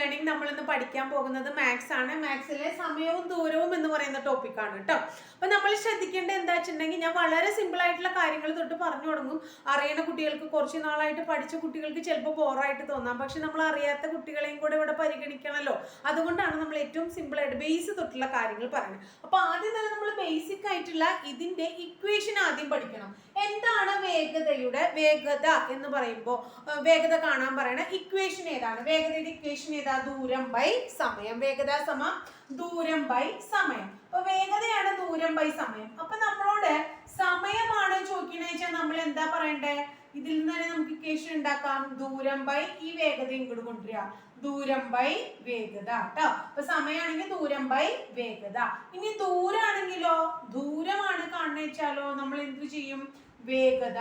Learning നമ്മൾ ഇന്ന് പഠിക്കാൻ പോകുന്നത് മാത്സ് ആണ്. മാത്സിലെ സമയവും ദൂരവും എന്ന് പറയുന്ന ടോപ്പിക്കാണ് കേട്ടോ അപ്പൊ നമ്മൾ ശ്രദ്ധിക്കേണ്ടത് എന്താ വെച്ചിട്ടുണ്ടെങ്കിൽ ഞാൻ വളരെ സിമ്പിൾ ആയിട്ടുള്ള കാര്യങ്ങൾ തൊട്ട് പറഞ്ഞു തുടങ്ങും. അറിയുന്ന കുട്ടികൾക്ക് കുറച്ച് നാളായിട്ട് പഠിച്ച കുട്ടികൾക്ക് ചിലപ്പോൾ ബോറായിട്ട് തോന്നാം. പക്ഷെ നമ്മൾ അറിയാത്ത കുട്ടികളെയും കൂടെ ഇവിടെ പരിഗണിക്കണമല്ലോ അതുകൊണ്ടാണ് നമ്മൾ ഏറ്റവും സിമ്പിൾ ആയിട്ട് ബേസ് തൊട്ടുള്ള കാര്യങ്ങൾ പറയുന്നത്. അപ്പൊ ആദ്യം തന്നെ നമ്മൾ ബേസിക് ആയിട്ടുള്ള ഇതിന്റെ ഇക്വേഷൻ ആദ്യം പഠിക്കണം. എന്താണ് വേഗതയുടെ വേഗത എന്ന് പറയുമ്പോൾ വേഗത കാണാൻ പറയണ ഇക്വേഷൻ ഏതാണ്? വേഗതയുടെ ഇക്വേഷൻ ദൂരം ബൈ സമയം. വേഗത സമ ദൂരം ബൈ സമയം. അപ്പൊ വേഗതയാണ് ദൂരം ബൈ സമയം. അപ്പൊ നമ്മളോട് സമയമാണ് ചോദിക്കണ വെച്ചാൽ നമ്മൾ എന്താ പറയണ്ടേ? ഇതിൽ നിന്ന് തന്നെ നമുക്ക് ഇക്വേഷൻ ഉണ്ടാക്കാം. ദൂരം ബൈ ഈ വേഗത ഇങ്ങോട്ട് കൊണ്ടുവരിക. ദൂരം ബൈ വേഗത കേട്ടോ അപ്പൊ സമയമാണെങ്കിൽ ദൂരം ബൈ വേഗത. ഇനി ദൂരാണെങ്കിലോ? ദൂരമാണ് കാണുന്ന വെച്ചാലോ? നമ്മൾ എന്തു ചെയ്യും? വേഗത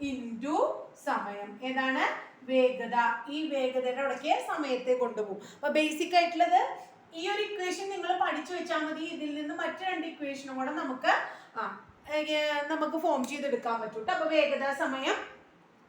ഇന്റു സമയം. ഏതാണ്? വേഗത ഈ വേഗതയുടെ അവിടേക്ക് സമയത്തെ കൊണ്ടുപോകും അപ്പൊ ബേസിക് ആയിട്ടുള്ളത് ഈ ഒരു ഇക്വേഷൻ നിങ്ങൾ പഠിച്ചു വെച്ചാൽ മതി ഇതിൽ നിന്ന് മറ്റു രണ്ട് ഇക്വേഷനും കൂടെ നമുക്ക് ആ നമുക്ക് ഫോം ചെയ്തെടുക്കാൻ പറ്റും ട്ടോ. അപ്പൊ വേഗത സമയം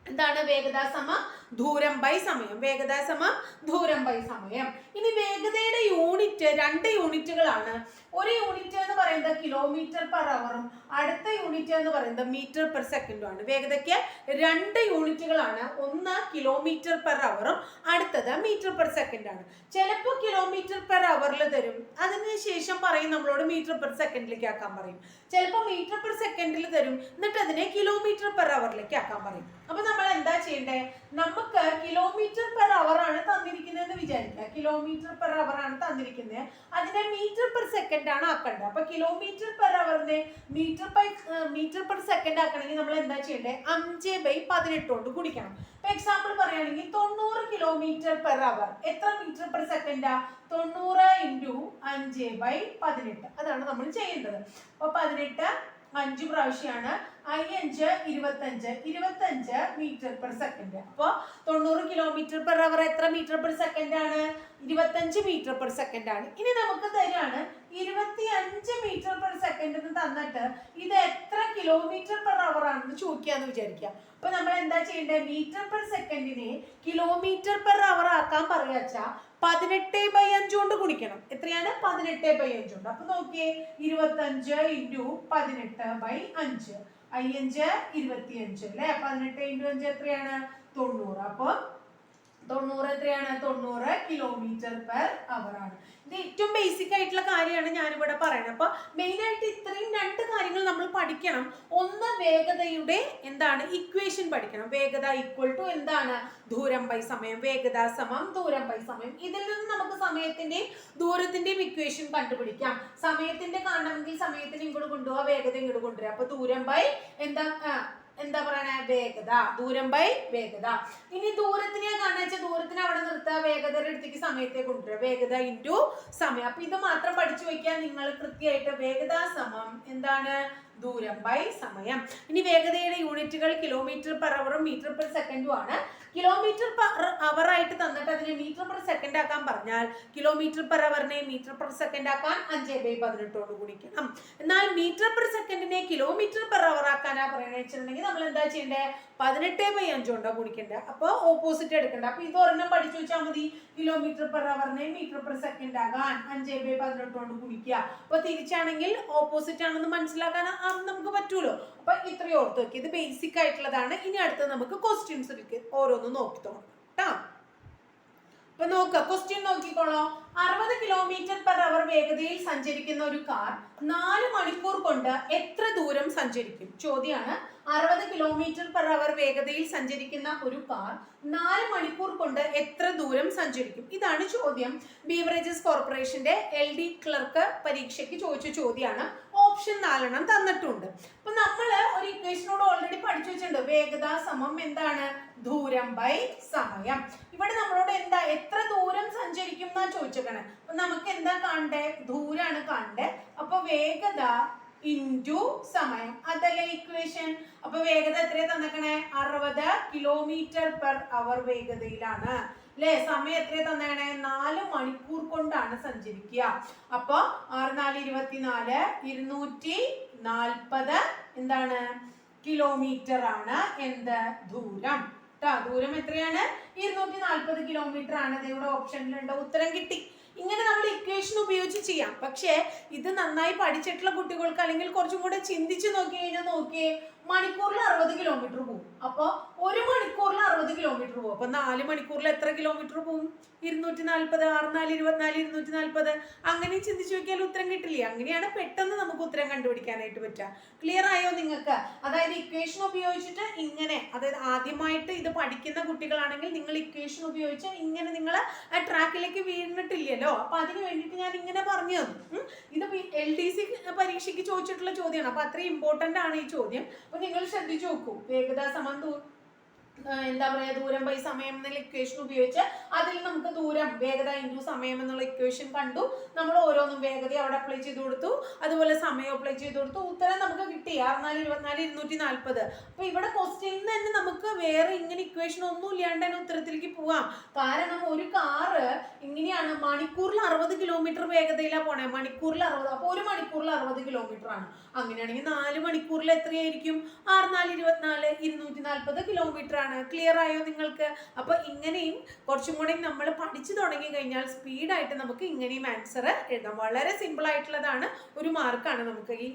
എന്താണ് വേഗത സമം ദൂരം ബൈ സമയം. വേഗത സമം ദൂരം ബൈ സമയം. ഇനി വേഗതയുടെ യൂണിറ്റ് രണ്ട് യൂണിറ്റുകളാണ് ഒരു യൂണിറ്റ് എന്ന് പറയുന്നത് കിലോമീറ്റർ പെർ അവറും അടുത്ത യൂണിറ്റ് എന്ന് പറയുന്നത് മീറ്റർ പെർ സെക്കൻഡും ആണ്. വേഗതയ്ക്ക് രണ്ട് യൂണിറ്റുകളാണ് ഒന്ന് കിലോമീറ്റർ പെർ അവറും അടുത്തത് മീറ്റർ പെർ സെക്കൻഡ് ആണ്. ചിലപ്പോൾ കിലോമീറ്റർ പെർ അവറിൽ തരും. അതിനുശേഷം പറയും നമ്മളോട് മീറ്റർ പെർ സെക്കൻഡിലേക്ക് ആക്കാൻ പറയും. ചിലപ്പോൾ മീറ്റർ പെർ സെക്കൻഡിൽ തരും. എന്നിട്ട് അതിനെ കിലോമീറ്റർ പെർ അവറിലേക്ക് ആക്കാൻ പറയും. അപ്പൊ നമ്മൾ എന്താ ചെയ്യണ്ടേ? നമുക്ക് കിലോമീറ്റർ പെർ അവർ ആണ് തന്നിരിക്കുന്നത് എന്ന് വിചാരിക്കുക. കിലോമീറ്റർ പെർ അവർ ആണ് തന്നിരിക്കുന്നത്. അതിനെ മീറ്റർ പെർ സെക്കൻഡ് ആണ് ആക്കേണ്ടത്. അപ്പൊ kilometre per അവറിനെ metre by metre per second ആക്കണമെങ്കിൽ നമ്മൾ എന്താ ചെയ്യണ്ടേ? അഞ്ച് ബൈ കൊണ്ട് കുടിക്കണം ഇപ്പൊ എക്സാമ്പിൾ പറയുകയാണെങ്കിൽ തൊണ്ണൂറ് കിലോമീറ്റർ പെർ അവർ എത്ര മീറ്റർ പെർ സെക്കൻഡാ തൊണ്ണൂറ് ഇന്റു അഞ്ച് ബൈ പതിനെട്ട്. അതാണ് നമ്മൾ ചെയ്യേണ്ടത്. അപ്പൊ പതിനെട്ട് അഞ്ച് പ്രാവശ്യമാണ് അയ്യഞ്ച് ഇരുപത്തഞ്ച് ഇരുപത്തഞ്ച് മീറ്റർ പെർ സെക്കൻഡ് അപ്പോൾ തൊണ്ണൂറ് കിലോമീറ്റർ പെർ അവർ എത്ര മീറ്റർ പെർ സെക്കൻഡ് ആണ്? ഇരുപത്തഞ്ച് മീറ്റർ പെർ സെക്കൻഡ് ആണ്. ഇനി നമുക്ക് തരാണ് ഇരുപത്തി അഞ്ച് മീറ്റർ പെർ സെക്കൻഡ് എന്ന് തന്നിട്ട് ഇത് എത്ര കിലോമീറ്റർ പെർ അവർ ആണെന്ന് ചോദിക്കാന്ന് വിചാരിക്കുക. അപ്പൊ നമ്മൾ എന്താ ചെയ്യേണ്ടത് മീറ്റർ പെർ സെക്കൻഡിനെ കിലോമീറ്റർ പെർ അവർ ആക്കാൻ പറയാച്ചാ പതിനെട്ട് ബൈ അഞ്ച് കൊണ്ട് ഗുണിക്കണം. എത്രയാണ്? പതിനെട്ട് ബൈ അഞ്ച് കൊണ്ട്. അപ്പൊ നോക്കിയേ ഇരുപത്തഞ്ച് ഇന്റു പതിനെട്ട് ബൈ അഞ്ച്. അയ്യഞ്ച് ഇരുപത്തിയഞ്ച് അല്ലെ? പതിനെട്ട് ഇന്റു അഞ്ച് എത്രയാണ്? തൊണ്ണൂറ്. അപ്പൊ തൊണ്ണൂറ് എത്രയാണ്? തൊണ്ണൂറ് കിലോമീറ്റർ പെർ അവർ ആണ്. ഇത് ഏറ്റവും ബേസിക് ആയിട്ടുള്ള കാര്യമാണ് ഞാനിവിടെ പറയുന്നത്. അപ്പൊ മെയിൻ ആയിട്ട് ഇത്രയും രണ്ട് കാര്യങ്ങൾ നമ്മൾ പഠിക്കണം. ഒന്ന് വേഗതയുടെ എന്താണ്? ഇക്വേഷൻ പഠിക്കണം. വേഗത ഈക്വൽ ടു എന്താണ്? ദൂരം ബൈ സമയം. വേഗത സമം ദൂരം ബൈ സമയം. ഇതിൽ നിന്ന് നമുക്ക് സമയത്തിന്റെയും ദൂരത്തിന്റെയും ഇക്വേഷൻ കണ്ടുപിടിക്കാം. സമയത്തിന്റെ കാണണമെങ്കിൽ സമയത്തിന് ഇങ്ങോട്ട് കൊണ്ടുപോവാ വേഗത ഇങ്ങോട്ട് കൊണ്ടുവരിക അപ്പൊ ദൂരം ബൈ എന്താ? എന്താ പറയണേ? വേഗത. ദൂരം ബൈ വേഗത. ഇനി ദൂരത്തിനെ കാണാച്ച ദൂരത്തിന് അവിടെ നിർത്തുക. വേഗതയുടെ അടുത്തേക്ക് സമയത്തെ കൊണ്ടുവരിക. വേഗത ഇന്റു സമയം. അപ്പൊ ഇത് മാത്രം പഠിച്ചു വെക്കാൻ നിങ്ങൾ കൃത്യമായിട്ട് വേഗത സമം എന്താണ്? ദൂരം ബൈ സമയം. ഇനി വേഗതയുടെ യൂണിറ്റുകൾ കിലോമീറ്റർ പെർ അവറും മീറ്റർ പെർ സെക്കൻഡും ആണ്. കിലോമീറ്റർ പെർ അവർ ആയിട്ട് തന്നിട്ട് അതിനെ മീറ്റർ പെർ സെക്കൻഡ് ആക്കാൻ പറഞ്ഞാൽ കിലോമീറ്റർ പെർ അവറിനെ മീറ്റർ പെർ സെക്കൻഡ് ആക്കാൻ അഞ്ച് ബൈ പതിനെട്ടോട് ഗുണിക്കണം. എന്നാൽ മീറ്റർ പെർ സെക്കൻഡിനെ കിലോമീറ്റർ പെർ അവർ ആക്കാനാ പറയണ വെച്ചിട്ടുണ്ടെങ്കിൽ നമ്മൾ എന്താ ചെയ്യേണ്ടത് പതിനെട്ട് ബൈ അഞ്ചുകൊണ്ടാ കുടിക്കേണ്ടത് അപ്പോൾ ഓപ്പോസിറ്റ് എടുക്കണ്ട. അപ്പൊ ഇത് ഒരെണ്ണം പഠിച്ചു വെച്ചാൽ മതി. കിലോമീറ്റർ പെർ അവറിനെ മീറ്റർ പെർ സെക്കൻഡ് ആകാൻ അഞ്ച് ബൈ പതിനെട്ടോണ്ട് കുടിക്കുക അപ്പൊ തിരിച്ചാണെങ്കിൽ ഓപ്പോസിറ്റ് ആണെന്ന് മനസ്സിലാക്കാൻ നമുക്ക് പറ്റൂലോ. അപ്പൊ ഇത്രയും ഓർത്ത് നോക്കി ഇത് ബേസിക് ആയിട്ടുള്ളതാണ്. ഇനി അടുത്ത് നമുക്ക് ക്വസ്റ്റ്യൻസ് ഓരോന്ന് നോക്കി തുടങ്ങാം കേട്ടോ അപ്പൊ നോക്ക ക്വസ്റ്റ്യൻ നോക്കിക്കോളോ. അറുപത് കിലോമീറ്റർ പെർ അവർ വേഗതയിൽ സഞ്ചരിക്കുന്ന ഒരു കാർ നാല് മണിക്കൂർ കൊണ്ട് എത്ര ദൂരം സഞ്ചരിക്കും? ചോദ്യമാണ് അറുപത് കിലോമീറ്റർ പെർ അവർ വേഗതയിൽ സഞ്ചരിക്കുന്ന ഒരു കാർ നാല് മണിക്കൂർ കൊണ്ട് എത്ര ദൂരം സഞ്ചരിക്കും? ഇതാണ് ചോദ്യം. ബീവറേജസ് കോർപ്പറേഷന്റെ എൽ ഡി ക്ലർക്ക് പരീക്ഷയ്ക്ക് ചോദിച്ച ചോദ്യമാണ് ഓപ്ഷൻ നാലെണ്ണം തന്നിട്ടുണ്ട്. അപ്പൊ നമ്മൾ ഒരു ഇക്വേഷനോട് ഓൾറെഡി പഠിച്ചു വെച്ചിട്ടുണ്ട്. വേഗത സമം എന്താണ്? ദൂരം ബൈ സമയം. ഇവിടെ നമ്മളോട് എന്താ എത്ര ദൂരം സഞ്ചരിക്കും എന്നാ ചോദിച്ചേക്കണേ. അപ്പൊ നമുക്ക് എന്താ കാണണ്ടേ? ദൂരാണ് കാണണ്ടേ. അപ്പൊ വേഗത ഇന്റു സമയം. അതല്ലേ ഇക്വേഷൻ അപ്പൊ വേഗത എത്രയാ തന്നേക്കണേ? അറുപത് കിലോമീറ്റർ പെർ അവർ വേഗതയിലാണ്. അല്ലെ സമയം എത്ര തന്നേക്കണേ? നാല് മണിക്കൂർ കൊണ്ടാണ് സഞ്ചരിക്കുക. അപ്പൊ ആറ് നാല് ഇരുപത്തിനാല് ഇരുന്നൂറ്റി നാൽപ്പത് എന്താണ്? കിലോമീറ്റർ ആണ് എന്ത് ദൂരം. ദൂരം എത്രയാണ്? ഇരുന്നൂറ്റി നാൽപ്പത് കിലോമീറ്റർ ആണ് ഇവിടെ ഓപ്ഷനിലുണ്ട് ഉത്തരം കിട്ടി. ഇങ്ങനെ നമ്മൾ ഇക്വേഷൻ ഉപയോഗിച്ച് ചെയ്യാം. പക്ഷേ ഇത് നന്നായി പഠിച്ചിട്ടുള്ള കുട്ടികൾക്ക് അല്ലെങ്കിൽ കുറച്ചും കൂടെ ചിന്തിച്ച് നോക്കി കഴിഞ്ഞാൽ നോക്കിയേ മണിക്കൂറിൽ അറുപത് കിലോമീറ്റർ പോകും അപ്പോൾ ഒരു മണിക്കൂറിൽ അറുപത് കിലോമീറ്റർ പോകും അപ്പൊ നാല് മണിക്കൂറിൽ എത്ര കിലോമീറ്റർ പോകും ഇരുന്നൂറ്റി നാൽപ്പത് ആറ് നാല് ഇരുപത്തിനാല് ഇരുന്നൂറ്റി നാൽപ്പത് അങ്ങനെ ചിന്തിച്ചു നോക്കിയാൽ ഉത്തരം കിട്ടില്ലേ? അങ്ങനെയാണ് പെട്ടെന്ന് നമുക്ക് ഉത്തരം കണ്ടുപിടിക്കാനായിട്ട് പറ്റുക. ക്ലിയർ ആയോ നിങ്ങൾക്ക്? അതായത് ഇക്വേഷൻ ഉപയോഗിച്ചിട്ട് ഇങ്ങനെ അതായത് ആദ്യമായിട്ട് ഇത് പഠിക്കുന്ന കുട്ടികളാണെങ്കിൽ നിങ്ങൾ ഇക്വേഷൻ ഉപയോഗിച്ച് ഇങ്ങനെ നിങ്ങൾ ആ ട്രാക്കിലേക്ക് വീണിട്ടില്ലല്ലോ? അപ്പൊ അതിന് വേണ്ടിയിട്ട് ഞാൻ ഇങ്ങനെ പറഞ്ഞു തന്നു. ഇത് എൽ ഡി സി പരീക്ഷയ്ക്ക് ചോദിച്ചിട്ടുള്ള ചോദ്യമാണ്. അപ്പോൾ അത്രയും ഇമ്പോർട്ടന്റ് ആണ് ഈ ചോദ്യം. അപ്പൊ നിങ്ങൾ ശ്രദ്ധിച്ചു നോക്കൂ. വേഗത സമം ദൂ ആ, എന്താ പറയാ ദൂരം ബൈ സമയം എന്നുള്ള ഇക്വേഷൻ ഉപയോഗിച്ച് അതിൽ നമുക്ക് ദൂരം വേഗത ഇന്റു സമയം എന്നുള്ള ഇക്വേഷൻ കണ്ടു. നമ്മൾ ഓരോന്നും വേഗത അവിടെ അപ്ലൈ ചെയ്ത് കൊടുത്തു. അതുപോലെ സമയം അപ്ലൈ ചെയ്ത് കൊടുത്തു. ഉത്തരം നമുക്ക് കിട്ടി. അറുനാല് ഇരുപത്തിനാല് ഇരുന്നൂറ്റി നാൽപ്പത് അപ്പൊ ഇവിടെ ക്വസ്റ്റ്യൻ തന്നെ നമുക്ക് വേറെ ഇങ്ങനെ ഇക്വേഷൻ ഒന്നും ഇല്ലാണ്ട് തന്നെ ഉത്തരത്തിലേക്ക് പോവാം. കാരണം ഒരു കാറ് ഇങ്ങനെയാണ് മണിക്കൂറിൽ അറുപത് കിലോമീറ്റർ വേഗതയിലാണ് പോണേ. മണിക്കൂറിൽ അറുപത്. അപ്പോൾ ഒരു മണിക്കൂറിൽ അറുപത് കിലോമീറ്റർ ആണ്. അങ്ങനെയാണെങ്കിൽ നാല് മണിക്കൂറിൽ എത്രയായിരിക്കും? ആറ് നാല് ഇരുപത്തിനാല് ഇരുന്നൂറ്റി നാൽപ്പത് കിലോമീറ്റർ ആണ് ക്ലിയർ ആയോ നിങ്ങൾക്ക്? അപ്പൊ ഇങ്ങനെയും കുറച്ചും കൂടി നമ്മൾ പഠിച്ചു തുടങ്ങി കഴിഞ്ഞാൽ സ്പീഡായിട്ട് നമുക്ക് ഇങ്ങനെയും ആൻസർ എഴുതാം. വളരെ സിമ്പിൾ ആയിട്ടുള്ളതാണ് ഒരു മാർക്കാണ് നമുക്ക് ഈ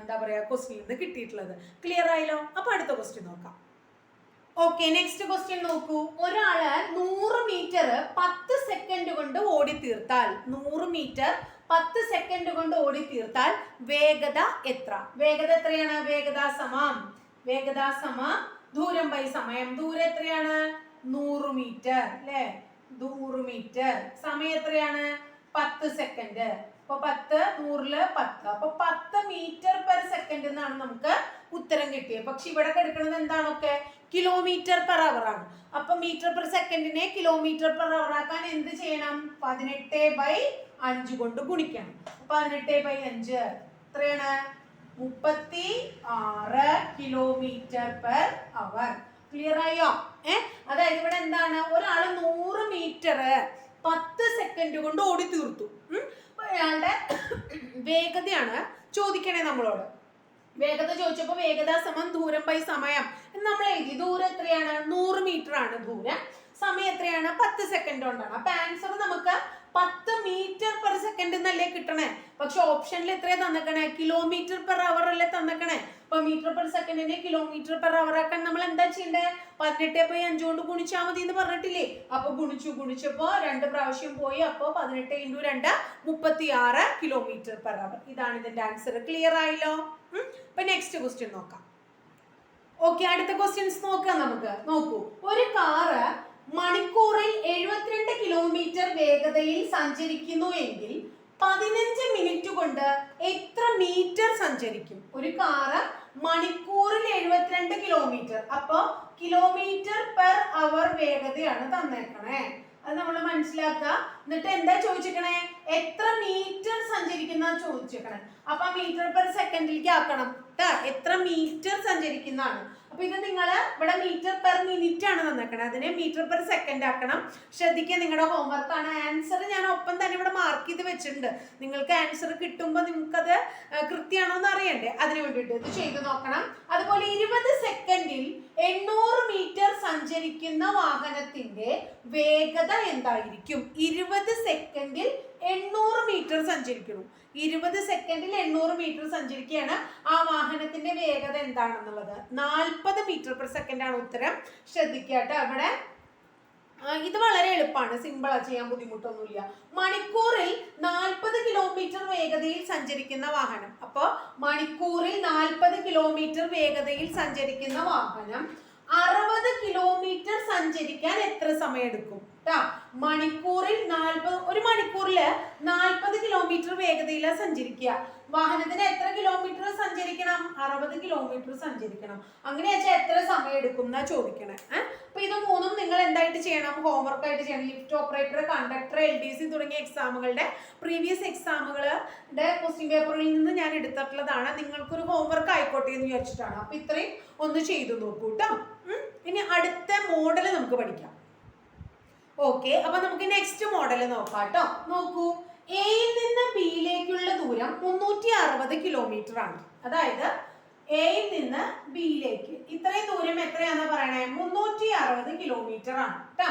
എന്താ പറയാ ക്വസ്റ്റ്യൻ നിന്ന് കിട്ടിയിട്ടുള്ളത്. ക്ലിയർ ആയല്ലോ? അപ്പൊ അടുത്ത ക്വസ്റ്റ്യൻ നോക്കാം. ഓക്കെ നെക്സ്റ്റ് ക്വസ്റ്റ്യൻ നോക്കൂ. ഒരാൾ നൂറ് മീറ്റർ പത്ത് സെക്കൻഡ് കൊണ്ട് ഓടി തീർത്താൽ നൂറ് മീറ്റർ പത്ത് സെക്കൻഡ് കൊണ്ട് ഓടി തീർത്താൽ വേഗത എത്ര? വേഗത എത്രയാണ്? വേഗത സമം. വേഗത സമം ദൂരം ബൈ സമയം. ദൂരം എത്രയാണ്? നൂറ് മീറ്റർ അല്ലേ നൂറ് മീറ്റർ സമയം എത്രയാണ്? പത്ത് സെക്കൻഡ് അപ്പൊ പത്ത് നൂറിൽ പത്ത്. അപ്പൊ പത്ത് മീറ്റർ പെർ സെക്കൻഡ് എന്നാണ് നമുക്ക് ഉത്തരം കിട്ടിയത് പക്ഷെ ഇവിടെ കിടക്കുന്നത് എന്താണൊക്കെ? കിലോമീറ്റർ പെർ അവർ ആണ്. അപ്പൊ മീറ്റർ പെർ സെക്കൻഡിനെ കിലോമീറ്റർ പെർ അവർ ആക്കാൻ എന്ത് ചെയ്യണം? പതിനെട്ട് ബൈ അഞ്ച് കൊണ്ട് ഗുണിക്കണം. പതിനെട്ട് ബൈ അഞ്ച്. എത്രയാണ്? മുപ്പത്തി ആറ് കിലോമീറ്റർ പെർ അവർ ക്ലിയർ ആയോ? ഏ? അതായത് ഇവിടെ എന്താണ്? ഒരാൾ നൂറ് മീറ്റർ പത്ത് സെക്കൻഡ് കൊണ്ട് ഓടി തീർത്തു. അയാളുടെ വേഗതയാണ് ചോദിക്കണേ നമ്മളോട്. വേഗത ചോദിച്ചപ്പോൾ വേഗത സമം ദൂരം ബൈ സമയം. നമ്മൾ എഴുതി. ദൂരം എത്രയാണ്? നൂറ് മീറ്റർ ആണ് ദൂരം. സമയം എത്രയാണ്? പത്ത് സെക്കൻഡ് കൊണ്ടാണ്. അപ്പൊ ആൻസർ നമുക്ക് പത്ത് മീറ്റർ പെർ സെക്കൻഡ് എന്നല്ലേ കിട്ടണേ? പക്ഷെ ഓപ്ഷനിൽ എത്രയാ തന്നേക്കണേ? കിലോമീറ്റർ പെർ അവർ അല്ലേ തന്നേക്കണേ? അപ്പൊ മീറ്റർ പെർ സെക്കൻഡിനെ കിലോമീറ്റർ പെർ അവർ ആക്കാൻ നമ്മൾ എന്താ ചെയ്യണ്ടേ? പതിനെട്ട് പോയി അഞ്ചുകൊണ്ട് ഗുണിച്ചാൽ മതി എന്ന് പറഞ്ഞിട്ടില്ലേ? അപ്പൊ ഗുണിച്ചു ഗുണിച്ചപ്പോ രണ്ട് പ്രാവശ്യം പോയി. അപ്പൊ പതിനെട്ട് ഇന്റു രണ്ട് മുപ്പത്തി ആറ് കിലോമീറ്റർ പെർ അവർ ഇതാണ് ഇതിന്റെ ആൻസർ ക്ലിയർ ആയല്ലോ. ഇപ്പൊ നെക്സ്റ്റ് ക്വസ്റ്റ്യൻ നോക്കാം. ഓക്കെ അടുത്ത ക്വസ്റ്റ്യൻസ് നോക്കാം നമുക്ക്. നോക്കൂ. ഒരു കാറ് മണിക്കൂറിൽ എഴുപത്തിരണ്ട് കിലോമീറ്റർ വേഗതയിൽ സഞ്ചരിക്കുന്നു എങ്കിൽ പതിനഞ്ച് മിനിറ്റ് കൊണ്ട് എത്ര മീറ്റർ സഞ്ചരിക്കും? ഒരു കാറ് മണിക്കൂറിൽ എഴുപത്തിരണ്ട് കിലോമീറ്റർ അപ്പൊ കിലോമീറ്റർ പെർ അവർ വേഗതയാണ് തന്നേക്കണേ. അത് നമ്മൾ മനസ്സിലാക്കുക. എന്നിട്ട് എന്താ ചോദിച്ചിരിക്കണേ എത്ര മീറ്റർ സഞ്ചരിക്കുന്ന ചോദിച്ചിരിക്കണേ അപ്പൊ മീറ്റർ പെർ സെക്കൻഡിലേക്ക് ആക്കണം. എത്ര മീറ്റർ സഞ്ചരിക്കുന്നതാണ് അപ്പൊ ഇത് നിങ്ങൾ ഇവിടെ മീറ്റർ പെർ മിനിറ്റ് ആണ് തന്നേക്കണേ. അതിനെ മീറ്റർ പെർ സെക്കൻഡ് ആക്കണം. ശ്രദ്ധിക്കുക നിങ്ങളുടെ ഹോംവർക്ക് ആണ്. ആൻസർ ഞാൻ ഒപ്പം തന്നെ ഇവിടെ മാർക്ക് ചെയ്ത് വെച്ചിട്ടുണ്ട്. നിങ്ങൾക്ക് ആൻസർ കിട്ടുമ്പോൾ നിങ്ങൾക്കത് കൃത്യമാണോ എന്ന് അറിയണ്ടേ? അതിന് വേണ്ടിയിട്ട് ഇത് ചെയ്ത് നോക്കണം. അതുപോലെ ഇരുപത് സെക്കൻഡിൽ എണ്ണൂറ് മീറ്റർ സഞ്ചരിക്കുന്ന വാഹനത്തിന്റെ വേഗത എന്തായിരിക്കും? ഇരുപത് സെക്കൻഡിൽ എണ്ണൂറ് മീറ്റർ സഞ്ചരിക്കുന്നു. ഇരുപത് സെക്കൻഡിൽ എണ്ണൂറ് മീറ്റർ സഞ്ചരിക്കുകയാണ്. ആ വാഹനത്തിന്റെ വേഗത എന്താണെന്നുള്ളത്? നാൽപ്പത് മീറ്റർ പെർ സെക്കൻഡ് ആണ് ഉത്തരം. ശ്രദ്ധിക്കുക അവിടെ. ഇത് വളരെ എളുപ്പമാണ്. സിമ്പിളാ ചെയ്യാൻ ബുദ്ധിമുട്ടൊന്നുമില്ല. മണിക്കൂറിൽ നാൽപ്പത് കിലോമീറ്റർ വേഗതയിൽ സഞ്ചരിക്കുന്ന വാഹനം. അപ്പോൾ മണിക്കൂറിൽ നാൽപ്പത് കിലോമീറ്റർ വേഗതയിൽ സഞ്ചരിക്കുന്ന വാഹനം. അറുപത് കിലോമീറ്റർ സഞ്ചരിക്കാൻ എത്ര സമയം എടുക്കും മണിക്കൂറിൽ നാൽപ്പത് ഒരു മണിക്കൂറിൽ നാൽപ്പത് കിലോമീറ്റർ വേഗതയിലാണ് സഞ്ചരിക്കുക. വാഹനത്തിന് എത്ര കിലോമീറ്റർ സഞ്ചരിക്കണം? അറുപത് കിലോമീറ്റർ സഞ്ചരിക്കണം. അങ്ങനെ വെച്ചാൽ എത്ര സമയം എടുക്കും എന്നാ ചോദിക്കണേ. അപ്പൊ ഇത് മൂന്നും നിങ്ങൾ എന്തായിട്ട് ചെയ്യണം? ഹോംവർക്ക് ആയിട്ട് ചെയ്യണം. Lift operator conductor L D C തുടങ്ങിയ എക്സാമുകളുടെ പ്രീവിയസ് എക്സാമുകളുടെ ക്വസ്റ്റ്യൻ പേപ്പറിൽ നിന്ന് ഞാൻ എടുത്തിട്ടുള്ളതാണ്. നിങ്ങൾക്കൊരു ഹോംവർക്ക് ആയിക്കോട്ടെ എന്ന് വിചാരിച്ചിട്ടാണ്. അപ്പൊ ഇത്രയും ഒന്ന് ചെയ്തു നോക്കൂ കേട്ടോ ഉം. ഇനി അടുത്ത മോഡൽ നമുക്ക് പഠിക്കാം. ഓക്കെ അപ്പൊ നമുക്ക് നെക്സ്റ്റ് മോഡൽ നോക്കാം കേട്ടോ നോക്കൂ എയിൽ നിന്ന് ബിയിലേക്കുള്ള ദൂരം മുന്നൂറ്റി അറുപത് കിലോമീറ്റർ ആണ്. അതായത് എയിൽ നിന്ന് ബിയിലേക്ക് ഇത്രയും ദൂരം എത്രയാണെന്ന് പറയണേ? മുന്നൂറ്റി അറുപത് കിലോമീറ്റർ ആണ് കേട്ടോ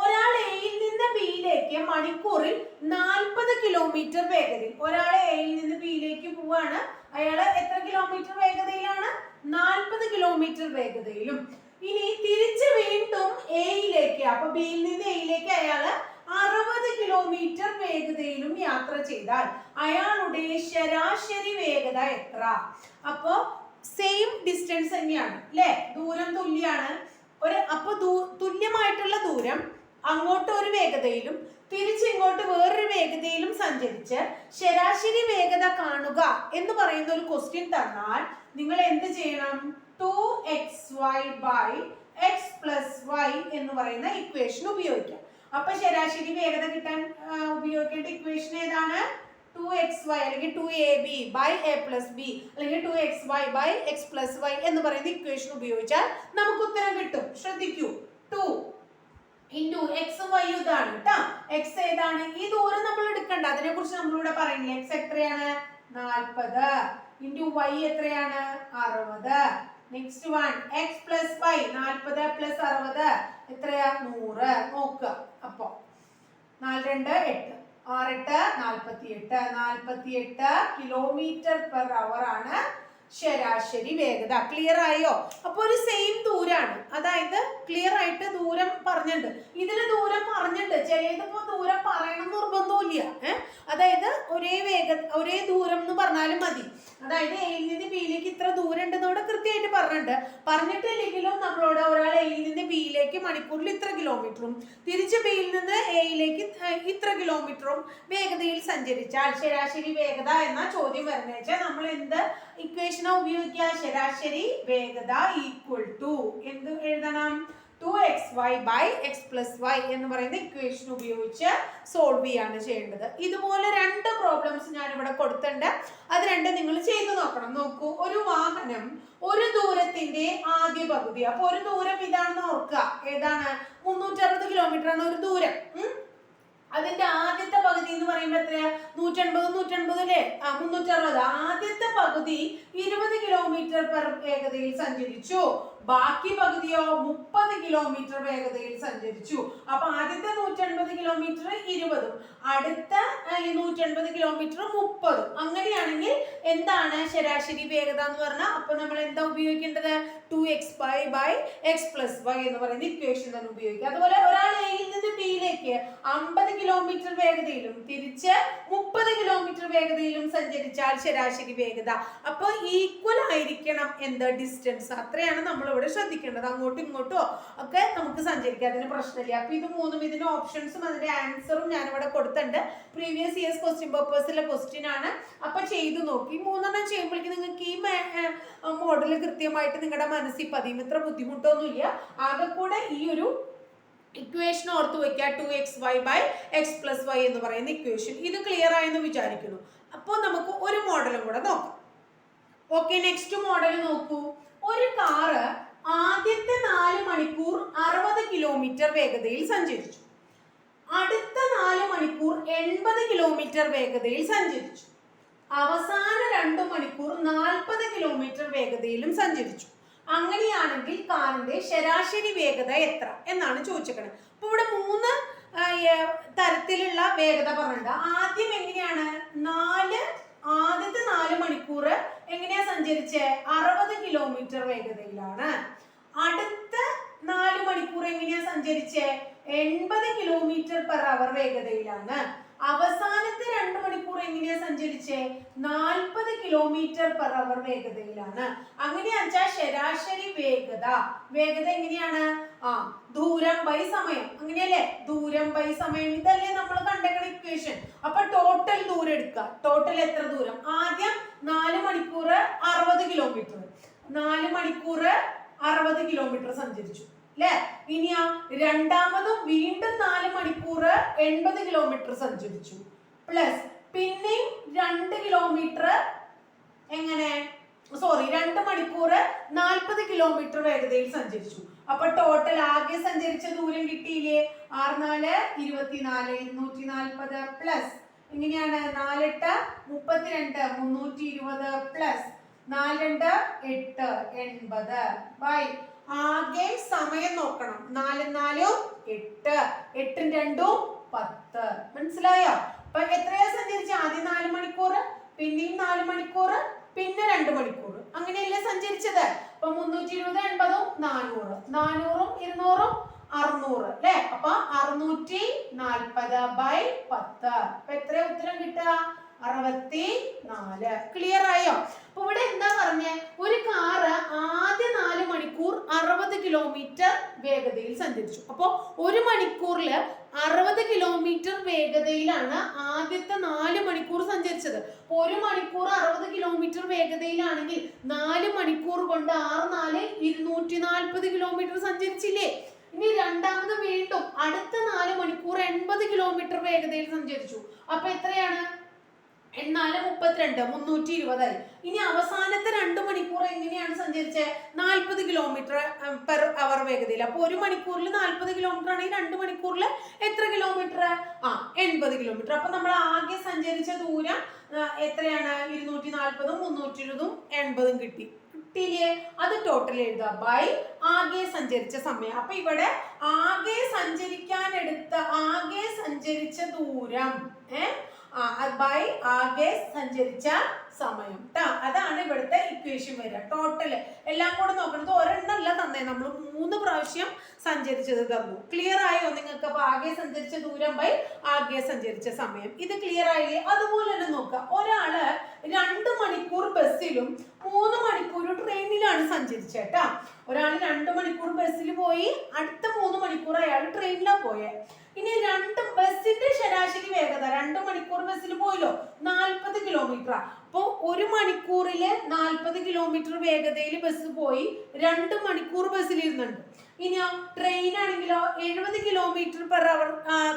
ഒരാൾ എയിൽ നിന്ന് ബിയിലേക്ക് മണിക്കൂറിൽ നാൽപ്പത് കിലോമീറ്റർ വേഗതയിൽ ഒരാൾ എയിൽ നിന്ന് ബിയിലേക്ക് പോവാണ്. അയാൾ എത്ര കിലോമീറ്റർ വേഗതയിലാണ്? നാൽപ്പത് കിലോമീറ്റർ വേഗതയിലും. ഇനി തിരിച്ച് വീണ്ടും എയിലേക്ക് അപ്പൊ ബിയിൽ നിന്ന് എയിലേക്ക് അയാൾ അറുപത് കിലോമീറ്റർ വേഗതയിലും യാത്ര ചെയ്താൽ അയാളുടെ ശരാശരി വേഗത എത്ര? അപ്പോ സെയിം ഡിസ്റ്റൻസ് തന്നെയാണ് അല്ലെ ദൂരം തുല്യാണ്. ഒരു അപ്പൊ തുല്യമായിട്ടുള്ള ദൂരം അങ്ങോട്ട് ഒരു വേഗതയിലും തിരിച്ചിങ്ങോട്ട് വേറൊരു വേഗതയിലും സഞ്ചരിച്ച് ശരാശരി വേഗത കാണുക എന്ന് പറയുന്ന ഒരു ക്വസ്റ്റ്യൻ തന്നാൽ നിങ്ങൾ എന്ത് ചെയ്യണം? Two x y by x plus y എന്ന് പറയുന്ന ഇക്വേഷൻ ഉപയോഗിക്കാം. അപ്പൊ ശരാശരി വേഗത കിട്ടാൻ ഉപയോഗിക്കേണ്ട ഇക്വേഷൻ ഏതാണ്? ടു എക്സ് വൈ അല്ലെങ്കിൽ two a b by a plus b അല്ലെങ്കിൽ two x y by x plus y എന്ന് പറയുന്ന ഇക്വേഷൻ ഉപയോഗിച്ചാൽ നമുക്ക് ഉത്തരം കിട്ടും. ശ്രദ്ധിക്കൂ. ടു ഇന്റു എക്സ് വൈ ഇതാണ് കേട്ടോ എക്സ് ഏതാണ്? ഈ ദൂരം നമ്മൾ എടുക്കണ്ട. അതിനെ കുറിച്ച് നമ്മളിവിടെ പറയുന്നില്ല? എക്സ് എത്രയാണ്? നാൽപ്പത്. ഇന്റു വൈ എത്രയാണ്? അറുപത്. Next one x plus y നാൽപ്പത് പ്ലസ് അറുപത് എത്രയാ? നൂറ്. നോക്കുക. അപ്പോ നാല് രണ്ട് എട്ട്. ആറെട്ട് നാൽപ്പത്തി എട്ട് നാൽപ്പത്തി എട്ട് കിലോമീറ്റർ പെർ അവർ ആണ് ശരാശരി വേഗത. ക്ലിയർ ആയോ? അപ്പൊ ഒരു സെയിം ദൂരാണ്. അതായത് ക്ലിയർ ആയിട്ട് ദൂരം പറഞ്ഞിട്ടുണ്ട്. ഇതിന് ദൂരം പറഞ്ഞിട്ടുണ്ട്. ചിലതിപ്പോ ദൂരം പറയണം നിർബന്ധമില്ല അതായത് ഒരേ വേഗ ഒരേ ദൂരം എന്ന് പറഞ്ഞാലും മതി. അതായത് എയിൽ നിന്ന് ബിയിലേക്ക് ഇത്ര ദൂരം ഇവിടെ കൃത്യമായിട്ട് പറഞ്ഞിട്ടുണ്ട്. പറഞ്ഞിട്ടില്ലെങ്കിലും നമ്മളോട് ഒരാൾ എയിൽ നിന്ന് ബിയിലേക്ക് മണിക്കൂറിൽ ഇത്ര കിലോമീറ്ററും തിരിച്ച് ബിയിൽ നിന്ന് എയിലേക്ക് ഇത്ര കിലോമീറ്ററും വേഗതയിൽ സഞ്ചരിച്ചാൽ ശരാശരി വേഗത എന്ന ചോദ്യം വരുന്ന വെച്ചാൽ നമ്മൾ എന്ത് ഇക്വേഷനോ ഉപയോഗിക്കുക? ശരാശരി വേഗത ഈക്വൽ ടു എന്ത് എഴുതണം? Two x y by x plus y എന്ന് പറയുന്ന ഇക്വേഷൻ ഉപയോഗിച്ച് സോൾവ് ചെയ്യാണ് ചെയ്യേണ്ടത്. ഇതുപോലെ രണ്ട് പ്രോബ്ലംസ് ഞാൻ ഇവിടെ കൊടുത്തിട്ടുണ്ട്. അത് രണ്ട് നിങ്ങൾ ചെയ്തു നോക്കണം. നോക്കൂ ഒരു വാഹനം ഒരു ദൂരത്തിന്റെ ആദ്യ പകുതി. അപ്പൊ ഒരു ദൂരം ഇതാണെന്ന് ഓർക്കുക. ഏതാണ്? മുന്നൂറ്ററുപത് കിലോമീറ്റർ ആണ് ഒരു ദൂരം? അതിന്റെ ആദ്യത്തെ പകുതി എന്ന് പറയുമ്പോൾ എത്രയാ? നൂറ്റൻപത് നൂറ്റൻപത് അല്ലേ? ആ മുന്നൂറ്ററുപത്. ആദ്യത്തെ പകുതി ഇരുപത് കിലോമീറ്റർ പെർ വേഗതയിൽ സഞ്ചരിച്ചു. ബാക്കി പകുതിയോ മുപ്പത് കിലോമീറ്റർ വേഗതയിൽ സഞ്ചരിച്ചു. അപ്പൊ ആദ്യത്തെ നൂറ്റൻപത് കിലോമീറ്റർ ഇരുപതും അടുത്ത നൂറ്റൻപത് കിലോമീറ്റർ മുപ്പതും. അങ്ങനെയാണെങ്കിൽ എന്താണ് ശരാശരി വേഗത എന്ന് പറഞ്ഞാൽ അപ്പൊ നമ്മൾ എന്താ ഉപയോഗിക്കേണ്ടത്? Two x y by x plus y എന്ന് പറയുന്ന ഇക്വേഷൻ തന്നെ ഉപയോഗിക്കുക. അതുപോലെ ഒരാൾ എയിൽ നിന്ന് ബിയിലേക്ക് അമ്പത് കിലോമീറ്റർ വേഗതയിലും തിരിച്ച് മുപ്പത് കിലോമീറ്റർ വേഗതയിലും സഞ്ചരിച്ചാൽ ശരാശരി വേഗത. അപ്പോൾ ഈക്വൽ ആയിരിക്കണം എന്ത് ഡിസ്റ്റൻസ് അത്രയാണ് നമ്മൾ ഇവിടെ ശ്രദ്ധിക്കേണ്ടത്. അങ്ങോട്ടും ഇങ്ങോട്ടോ ഒക്കെ നമുക്ക് സഞ്ചരിക്കാം. അതിന് പ്രശ്നമില്ല. അപ്പൊ ഇത് മൂന്നും ഇതിന്റെ ഓപ്ഷൻസും അതിന്റെ ആൻസറും ഞാൻ ഇവിടെ കൊടുത്തിട്ടുണ്ട്. പ്രീവിയസ് ഇയേഴ്സ് ക്വസ്റ്റ്യൻ പേപ്പേഴ്സിലെ ക്വസ്റ്റ്യൻ ആണ്. അപ്പൊ ചെയ്തു നോക്കി. മൂന്നെണ്ണം ചെയ്യുമ്പോഴേക്കും നിങ്ങൾക്ക് ഈ മോഡൽ കൃത്യമായിട്ട് നിങ്ങളുടെ മനസ്സിൽ പതിയും ഇത്ര ബുദ്ധിമുട്ടൊന്നുമില്ല. ആകെ കൂടെ ഈ ഒരു ഇക്വേഷൻ ഓർത്ത് വയ്ക്കുക two x y by x plus y എന്ന് പറയുന്ന ഇക്വേഷൻ ഇത് ക്ലിയർ ആയെന്ന് വിചാരിക്കുന്നു. അപ്പോൾ നമുക്ക് ഒരു മോഡലും കൂടെ നോക്കാം. ഓക്കെ നെക്സ്റ്റ് മോഡൽ നോക്കൂ. ഒരു കാറ് ആദ്യത്തെ നാല് മണിക്കൂർ അറുപത് കിലോമീറ്റർ വേഗതയിൽ സഞ്ചരിച്ചു. അടുത്ത നാല് മണിക്കൂർ എൺപത് കിലോമീറ്റർ വേഗതയിൽ സഞ്ചരിച്ചു. അവസാന രണ്ട് മണിക്കൂർ നാൽപ്പത് കിലോമീറ്റർ വേഗതയിലും സഞ്ചരിച്ചു. അങ്ങനെയാണെങ്കിൽ കാറിന്റെ ശരാശരി വേഗത എത്ര എന്നാണ് ചോദിച്ചേക്കുന്നത് അപ്പൊ ഇവിടെ മൂന്ന് തരത്തിലുള്ള വേഗത പറഞ്ഞിട്ടുണ്ട്. ആദ്യം എങ്ങനെയാണ്? നാല് ആദ്യത്തെ നാല് മണിക്കൂർ എങ്ങനെയാ സഞ്ചരിച്ചേ? അറുപത് കിലോമീറ്റർ വേഗതയിലാണ്. അടുത്ത നാല് മണിക്കൂർ എങ്ങനെയാ സഞ്ചരിച്ചേ? എൺപത് കിലോമീറ്റർ പെർ അവർ വേഗതയിലാണ്. അവസാനത്തെ രണ്ട് മണിക്കൂർ എങ്ങനെയാ സഞ്ചരിച്ചേ? നാൽപ്പത് കിലോമീറ്റർ പെർ അവർ വേഗതയിലാണ്. അങ്ങനെയാച്ചാ ശരാശരി വേഗത. വേഗത എങ്ങനെയാണ്? ആ ദൂരം ബൈ സമയം. അങ്ങനെയല്ലേ? ദൂരം ബൈ സമയം. ഇതല്ലേ നമ്മൾ കണ്ടേക്കണ ഇക്വേഷൻ അപ്പൊ ടോട്ടൽ ദൂരം എടുക്കുക ടോട്ടൽ എത്ര ദൂരം? ആദ്യം നാല് മണിക്കൂർ അറുപത് കിലോമീറ്റർ നാല് മണിക്കൂർ അറുപത് കിലോമീറ്റർ സഞ്ചരിച്ചു. അല്ലെ ഇനിയാ രണ്ടാമതും വീണ്ടും നാല് മണിക്കൂർ എൺപത് കിലോമീറ്റർ സഞ്ചരിച്ചു. പ്ലസ് പിന്നെയും രണ്ട് കിലോമീറ്റർ എങ്ങനെ? സോറി രണ്ട് മണിക്കൂർ നാൽപ്പത് കിലോമീറ്റർ വേഗതയിൽ സഞ്ചരിച്ചു. അപ്പൊ ടോട്ടൽ ആകെ സഞ്ചരിച്ച ദൂരം കിട്ടിയില്ലേ? ആറ് നാല് ഇരുപത്തിനാല് ഇരുന്നൂറ്റി നാൽപ്പത് പ്ലസ് എങ്ങനെയാണ് നാലെട്ട് മുപ്പത്തിരണ്ട് മുന്നൂറ്റി ഇരുപത് പ്ലസ് നാല് എട്ട് എൺപത്. ബൈ. ആകെ സമയം നോക്കണം. നാലും നാലും എട്ട്. എട്ടും രണ്ടും പത്ത്. മനസ്സിലായോ? അപ്പൊ എത്രയാ സഞ്ചരിച്ച? ആദ്യം നാല് മണിക്കൂർ പിന്നെയും നാല് മണിക്കൂർ പിന്നെ രണ്ട് മണിക്കൂർ. അങ്ങനെയല്ലേ സഞ്ചരിച്ചത്? അപ്പൊ മുന്നൂറ്റി ഇരുപത് എൺപതും നാനൂറ്. നാനൂറും ഇരുന്നൂറും അറുന്നൂറ്. അല്ലെ? അപ്പൊ അറുന്നൂറ്റി നാൽപ്പത് ബൈ പത്ത്. അപ്പൊ എത്ര ഉത്തരം കിട്ടുക? അറുപത്തി നാല് ക്ലിയർ ആയോ? അപ്പൊ ഇവിടെ എന്താ പറഞ്ഞേ? ഒരു കാറ് ആദ്യ നാല് മണിക്കൂർ അറുപത് കിലോമീറ്റർ വേഗതയിൽ സഞ്ചരിച്ചു. അപ്പോ ഒരു മണിക്കൂറിൽ അറുപത് കിലോമീറ്റർ വേഗതയിലാണ് ആദ്യത്തെ നാല് മണിക്കൂർ സഞ്ചരിച്ചത്. ഒരു മണിക്കൂർ അറുപത് കിലോമീറ്റർ വേഗതയിലാണെങ്കിൽ നാല് മണിക്കൂർ കൊണ്ട് ആറ് നാല് ഇരുന്നൂറ്റി നാൽപ്പത് കിലോമീറ്റർ സഞ്ചരിച്ചില്ലേ? ഇനി രണ്ടാമത് വീണ്ടും അടുത്ത നാല് മണിക്കൂർ എൺപത് കിലോമീറ്റർ വേഗതയിൽ സഞ്ചരിച്ചു. അപ്പൊ എത്രയാണ്? എന്നാൽ മുപ്പത്തിരണ്ട് മുന്നൂറ്റി ഇരുപതായി ഇനി അവസാനത്തെ രണ്ട് മണിക്കൂർ എങ്ങനെയാണ് സഞ്ചരിച്ചത് നാൽപ്പത് കിലോമീറ്റർ പെർ അവർ വേഗതയിൽ. അപ്പൊ ഒരു മണിക്കൂറിൽ നാൽപ്പത് കിലോമീറ്റർ ആണെങ്കിൽ രണ്ട് മണിക്കൂറിൽ എത്ര കിലോമീറ്റർ ആ എൺപത് കിലോമീറ്റർ അപ്പൊ നമ്മൾ ആകെ സഞ്ചരിച്ച ദൂരം എത്രയാണ്? ഇരുന്നൂറ്റി നാൽപ്പതും മുന്നൂറ്റി ഇരുപതും എൺപതും കിട്ടി. കിട്ടിയില്ലേ? അത് ടോട്ടൽ എഴുതുക. ബൈ ആകെ സഞ്ചരിച്ച സമയം. അപ്പൊ ഇവിടെ ആകെ സഞ്ചരിക്കാൻ എടുത്ത ആകെ സഞ്ചരിച്ച ദൂരം ഏ ബൈ ആകെ സഞ്ചരിച്ച സമയം ട്ടാ. അതാണ് ഇവിടുത്തെ ഇക്വേഷൻ വരിക. ടോട്ടൽ എല്ലാം കൂടെ നോക്കുന്നത് ഒരെണ്ണല്ല തന്നെ. നമ്മൾ മൂന്ന് പ്രാവശ്യം സഞ്ചരിച്ചത് തന്നു. ക്ലിയർ ആയോ നിങ്ങൾക്ക് അപ്പൊ ആകെ സഞ്ചരിച്ച ദൂരം ബൈ ആകെ സഞ്ചരിച്ച സമയം. ഇത് ക്ലിയർ ആയില്ലേ? അതുപോലെ തന്നെ നോക്കുക. ഒരാൾ രണ്ട് മണിക്കൂർ ബസ്സിലും മൂന്ന് മണിക്കൂർ ട്രെയിനിലാണ് സഞ്ചരിച്ചത് കേട്ടാ ഒരാൾ രണ്ട് മണിക്കൂർ ബസ്സിൽ പോയി അടുത്ത മൂന്ന് മണിക്കൂർ അയാൾ ട്രെയിനിലാണ് പോയെ. ഇനി രണ്ടും ബസ്സിന്റെ ശരാശരി വേഗത രണ്ട് മണിക്കൂർ ബസ്സിൽ പോയല്ലോ നാൽപ്പത് കിലോമീറ്റർ അപ്പോൾ ഒരു മണിക്കൂറിൽ നാൽപ്പത് കിലോമീറ്റർ വേഗതയിൽ ബസ് പോയി രണ്ട് മണിക്കൂർ ബസ്സിലിരുന്നുണ്ട് ഇനിയോ ട്രെയിൻ ആണെങ്കിലോ എഴുപത് kilometre per hour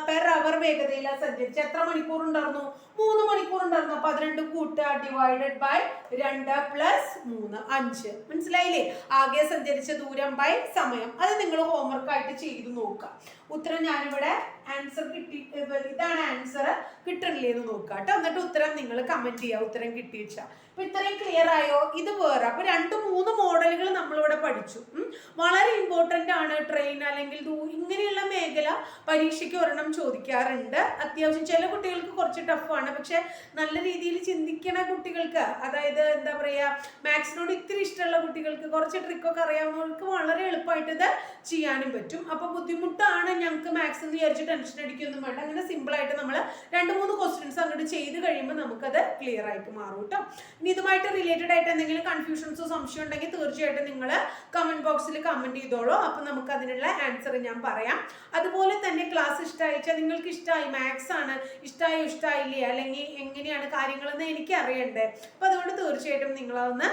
per hour വേഗതയിലാണ് സഞ്ചരിച്ച്. എത്ര മണിക്കൂർ ഉണ്ടായിരുന്നു? മൂന്ന് മണിക്കൂർ ഉണ്ടായിരുന്നു. അത് കൂട്ട ഡിവൈഡഡ് ബൈ രണ്ട് പ്ലസ് മൂന്ന് അഞ്ച്. മനസ്സിലായില്ലേ? ആകെ സഞ്ചരിച്ച ദൂരം ബൈ സമയം. അത് നിങ്ങൾ ഹോംവർക്ക് ആയിട്ട് ചെയ്തു നോക്കുക. ഉത്തരം ഞാനിവിടെ ആൻസർ കിട്ടി ഇതാണ് ആൻസർ കിട്ടണില്ലേ എന്ന് നോക്കുക കേട്ടോ എന്നിട്ട് ഉത്തരം നിങ്ങൾ കമന്റ് ചെയ്യുക ഉത്തരം കിട്ടിയിച്ച അപ്പൊ ഇത്രയും ക്ലിയർ ആയോ? ഇത് വേറെ. അപ്പൊ രണ്ട് മൂന്ന് മോഡലുകൾ നമ്മളിവിടെ പഠിച്ചു. വളരെ ഇമ്പോർട്ടന്റ് ആണ് ട്രെയിൻ അല്ലെങ്കിൽ മേഖല പരീക്ഷയ്ക്ക് ഒരെണ്ണം ചോദിക്കാറുണ്ട്. അത്യാവശ്യം ചില കുട്ടികൾക്ക് കുറച്ച് ടഫാണ് പക്ഷെ നല്ല രീതിയിൽ ചിന്തിക്കണ കുട്ടികൾക്ക് അതായത് എന്താ പറയുക മാത്സിനോട് ഇത്തിരി ഇഷ്ടമുള്ള കുട്ടികൾക്ക് കുറച്ച് ട്രിക്കൊക്കെ അറിയാവുന്നവർക്ക് വളരെ എളുപ്പമായിട്ട് ഇത് ചെയ്യാനും പറ്റും. അപ്പൊ ബുദ്ധിമുട്ടാണ് ഞങ്ങൾക്ക് മാത്സ് എന്ന് വിചാരിച്ച് ടെൻഷൻ അടിക്കൊന്നും വേണ്ട. അങ്ങനെ സിമ്പിൾ ആയിട്ട് നമ്മൾ രണ്ട് മൂന്ന് ക്വസ്റ്റ്യൻസ് അങ്ങോട്ട് ചെയ്ത് കഴിയുമ്പോൾ നമുക്കത് ക്ലിയർ ആയിട്ട് മാറും കേട്ടോ. ഇനി ഇതുമായിട്ട് റിലേറ്റഡ് ആയിട്ട് എന്തെങ്കിലും കൺഫ്യൂഷൻസോ സംശയം ഉണ്ടെങ്കിൽ തീർച്ചയായിട്ടും നിങ്ങൾ കമന്റ് ബോക്സിൽ കമന്റ് ചെയ്തോളൂ. അപ്പൊ നമുക്ക് അതിനുള്ള ആൻസർ ഞാൻ പറയാം. അതുപോലെ തന്നെ ക്ലാസ് ഇഷ്ടമായിച്ചാൽ നിങ്ങൾക്ക് ഇഷ്ടമായി മാത്സ് ആണ് ഇഷ്ടമായോ ഇഷ്ടമായില്ലേ അല്ലെങ്കിൽ എങ്ങനെയാണ് കാര്യങ്ങളെന്ന് എനിക്ക് അറിയണ്ടേ അപ്പൊ അതുകൊണ്ട് തീർച്ചയായിട്ടും നിങ്ങളതൊന്ന്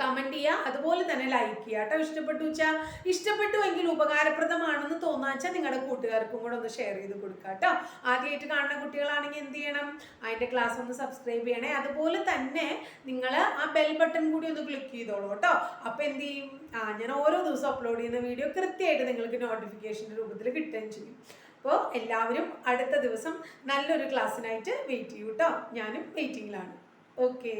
കമന്റ് ചെയ്യുക. അതുപോലെ തന്നെ ലൈക്ക് ചെയ്യുക കേട്ടോ. ഇഷ്ടപ്പെട്ടു വെച്ചാൽ ഇഷ്ടപ്പെട്ടു എങ്കിൽ ഉപകാരപ്രദമാണെന്ന് തോന്നാച്ചാൽ നിങ്ങളുടെ കൂട്ടുകാർക്കും കൂടെ ഒന്ന് ഷെയർ ചെയ്ത് കൊടുക്കുക കേട്ടോ. ആദ്യമായിട്ട് കാണുന്ന കുട്ടികളാണെങ്കിൽ എന്ത് ചെയ്യണം? അതിന്റെ ക്ലാസ് ഒന്ന് സബ്സ്ക്രൈബ് ചെയ്യണേ. അതുപോലെ തന്നെ നിങ്ങൾ ആ ബെൽ ബട്ടൺ കൂടി ഒന്ന് ക്ലിക്ക് ചെയ്തോളൂ കേട്ടോ. അപ്പോൾ എന്ത് ചെയ്യും? ആ ഞാൻ ഓരോ ദിവസം അപ്ലോഡ് ചെയ്യുന്ന വീഡിയോ കൃത്യമായിട്ട് നിങ്ങൾക്ക് നോട്ടിഫിക്കേഷന്റെ രൂപത്തിൽ കിട്ടുകയും ചെയ്യും. അപ്പോൾ എല്ലാവരും അടുത്ത ദിവസം നല്ലൊരു ക്ലാസ്സിനായിട്ട് വെയിറ്റ് ചെയ്യൂ കേട്ടോ. ഞാനും വെയിറ്റിങ്ങിലാണ് ഓക്കെ